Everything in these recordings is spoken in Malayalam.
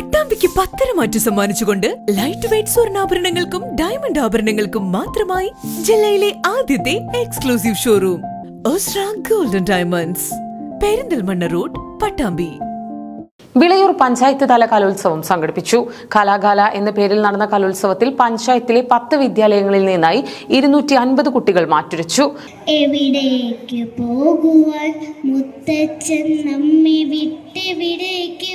പട്ടാമ്പിക്ക് പത്തര മാറ്റു സമ്മാനിച്ചുകൊണ്ട് ലൈറ്റ് വെയിറ്റ് സ്വർണാഭരണങ്ങൾക്കും ഡയമണ്ട് ആഭരണങ്ങൾക്കും മാത്രമായി ജില്ലയിലെ ആദ്യത്തെ exclusive showroom Osra golden diamonds Perinthalmanna road Pattambi. Vilayur panchayat തല കലോത്സവം സംഘടിപ്പിച്ചു. കലാകാല എന്ന പേരിൽ നടന്ന കലോത്സവത്തിൽ പഞ്ചായത്തിലെ പത്ത് വിദ്യാലയങ്ങളിൽ നിന്നായി ഇരുന്നൂറ്റി അൻപത് കുട്ടികൾ മാറ്റുരച്ചു. എവിടേക്ക് പോകുവാൻ മുത്തച്ഛൻ നമ്മെ വിട്ടെവിടേക്ക്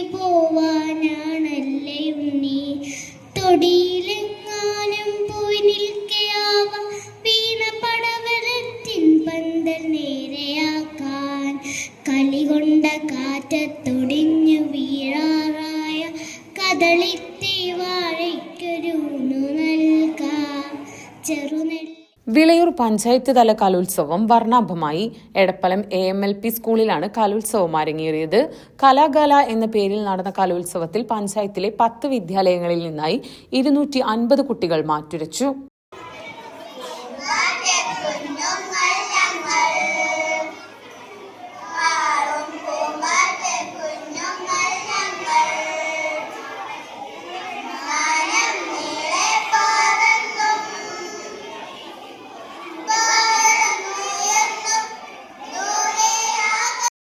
കലികൊണ്ട കാറ്റത്തൊടിഞ്ഞു വീഴാറായ കദളിത്തി വാഴയ്ക്കൊരു നൽകാം. വിളയൂർ പഞ്ചായത്ത് തല കലോത്സവം വർണാഭമായി. Edappalam A M L P സ്കൂളിലാണ് കലോത്സവം അരങ്ങേറിയത്. കലാകല എന്ന പേരിൽ നടന്ന കലോത്സവത്തിൽ പഞ്ചായത്തിലെ പത്ത് വിദ്യാലയങ്ങളിൽ നിന്നായി ഇരുന്നൂറ്റി അൻപത് കുട്ടികൾ മാറ്റുരച്ചു.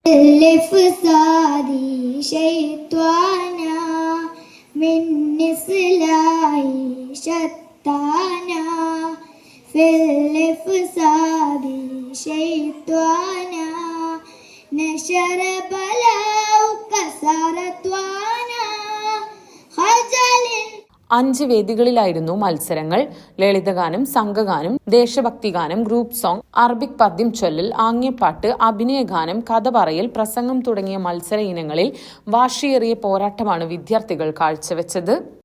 ألف صادي شيطانا من إصلاح شتانا في الإفساد شيطانا نشر بلاؤك അഞ്ച് വേദികളിലായിരുന്നു മത്സരങ്ങൾ. ലളിതഗാനം സംഘഗാനം ദേശഭക്തിഗാനം ഗ്രൂപ്പ് സോങ് അറബിക് പദ്യം ചൊല്ലൽ ആംഗ്യപ്പാട്ട് അഭിനയഗാനം കഥ പറയൽ പ്രസംഗം തുടങ്ങിയ മത്സര ഇനങ്ങളിൽ വാശിയേറിയ പോരാട്ടമാണ് വിദ്യാർത്ഥികൾ കാഴ്ചവെച്ചത്.